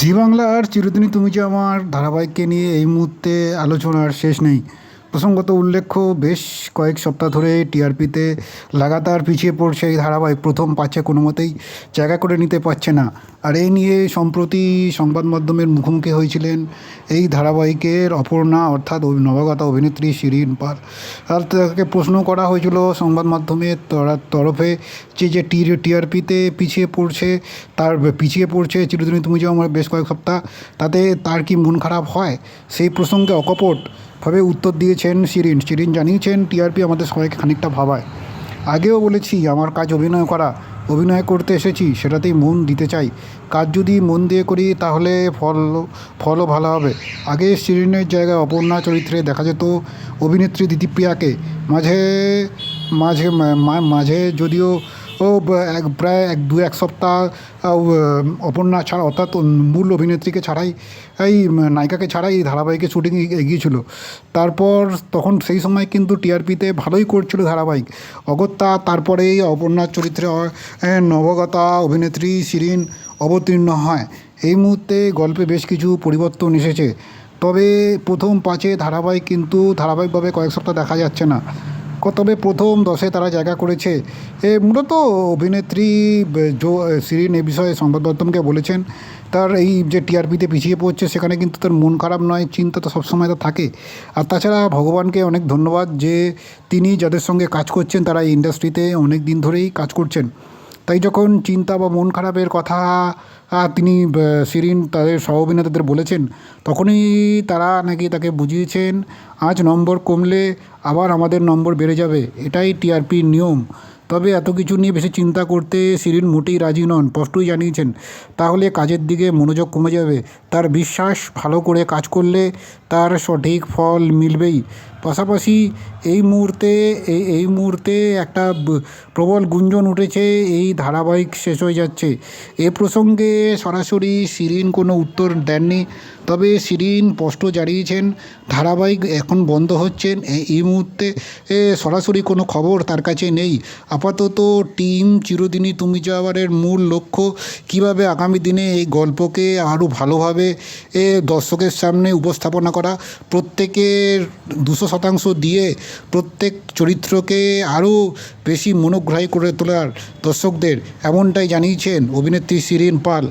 জি বাংলার চিরদিনই তুমি যে আমার ধারাবাহিককে নিয়ে এই মুহূর্তে আলোচনার শেষ নেই। প্রসঙ্গত উল্লেখ্য, বেশ কয়েক সপ্তাহ ধরে টিআরপিতে লাগাতার পিছিয়ে পড়ছে এই ধারাবাহিক। প্রথম পাচ্ছে কোনো মতেই জায়গা করে নিতে পারছে না। আর এই নিয়ে সম্প্রতি সংবাদ মাধ্যমের মুখোমুখি হয়েছিলেন এই ধারাবাহিকের অপর্ণা, অর্থাৎ নবাগতা অভিনেত্রী শিরিন পাল। আর তাকে প্রশ্ন করা হয়েছিল সংবাদ মাধ্যমের তরা- তরফে যে যে টি টিআরপিতে পিছিয়ে পড়ছে, তার পিছিয়ে পড়ছে চিরদিনই তুমি যে আমার বেশ কয়েক সপ্তাহ, তাতে তার কি মন খারাপ হয়? সেই প্রসঙ্গে অকপট ভাবে উত্তর দিয়েছেন শিরিন। শিরিন জানিয়েছেন, টিআরপি আমাদের সবাইকে খানিকটা ভাবায়। আগেও বলেছি, আমার কাজ অভিনয় করা অভিনয় করতে এসেছি, সেটাতেই মন দিতে চাই। কাজ যদি মন দিয়ে করি, তাহলে ফল, ফলও ভালো হবে। আগে শিরিনের জায়গায় অপর্ণা চরিত্রে দেখা যেত অভিনেত্রী দিদিপ্রিয়াকে মাঝে মাঝে মাঝে যদিও ও এক, প্রায় এক, দু, এক সপ্তাহ অপর্ণা ছাড়া, অর্থাৎ মূল অভিনেত্রীকে ছাড়াই, এই নায়িকাকে ছাড়াই এই ধারাবাহিকে শুটিং এগিয়েছিল তারপর তখন সেই সময় কিন্তু টিআরপিতে ভালোই করছিল ধারাবাহিক। অগত্যা তারপরেই অপর্ণার চরিত্রে নবগতা অভিনেত্রী শিরিন অবতীর্ণ হয়। এই মুহূর্তে গল্পে বেশ কিছু পরিবর্তন এসেছে। তবে প্রথম পাঁচে ধারাবাহিক কিন্তু ধারাবাহিকভাবে কয়েক সপ্তাহ দেখা যাচ্ছে না। তবে প্রথম দশে তারা জায়গা করেছে? এ, মূলত অভিনেত্রী জো সিরিন এ বিষয়ে সংবাদ মাধ্যমকে বলেছেন, তার এই যে টিআরপিতে পিছিয়ে পড়ছে, সেখানে কিন্তু তার মন খারাপ নয়, চিন্তা তো সবসময় তো থাকে। আর তাছাড়া ভগবানকে অনেক ধন্যবাদ যে তিনি যাদের সঙ্গে কাজ করছেন, তারা এই ইন্ডাস্ট্রিতে অনেক দিন ধরেই কাজ করছেন। তাই যখন চিন্তা বা মন খারাপের কথা তিনি শিরিন তাদের সহ অভিনেতাদের বলেছেন, তখনই তারা নাকি তাকে বুঝিয়েছেন, আজ নম্বর কমলে আবার আমাদের নম্বর বেড়ে যাবে। এটাই টিআরপির নিয়ম। তবে এত কিছু নিয়ে বেশি চিন্তা করতে শিরিন মোটেই রাজি নন। স্পষ্টই জানিয়েছেন, তাহলে কাজের দিকে মনোযোগ কমে যাবে। তার বিশ্বাস ভালো করে কাজ করলে তার সঠিক ফল মিলবেই। পাশাপাশি এই মুহূর্তে, এই এই মুহূর্তে একটা প্রবল গুঞ্জন উঠেছে, এই ধারাবাহিক শেষ হয়ে যাচ্ছে। এ প্রসঙ্গে সরাসরি শিরিন কোনো উত্তর দেননি, তবে শিরিন স্পষ্ট জানিয়েছেন, ধারাবাহিক এখন বন্ধ হচ্ছেন এই মুহূর্তে সরাসরি কোনো খবর তার কাছে নেই। আপাতত টিম চিরদিনই তুমি যাওয়ারের মূল লক্ষ্য, কীভাবে আগামী দিনে এই গল্পকে আরও ভালোভাবে দর্শকের সামনে উপস্থাপনা করা, প্রত্যেকের দুশো শতাংশ দিয়ে প্রত্যেক চরিত্রকে আরও বেশি মনোগ্রাহী করে তোলার দর্শকদের এমনটাই জানিয়েছেন অভিনেত্রী শিরিন পাল।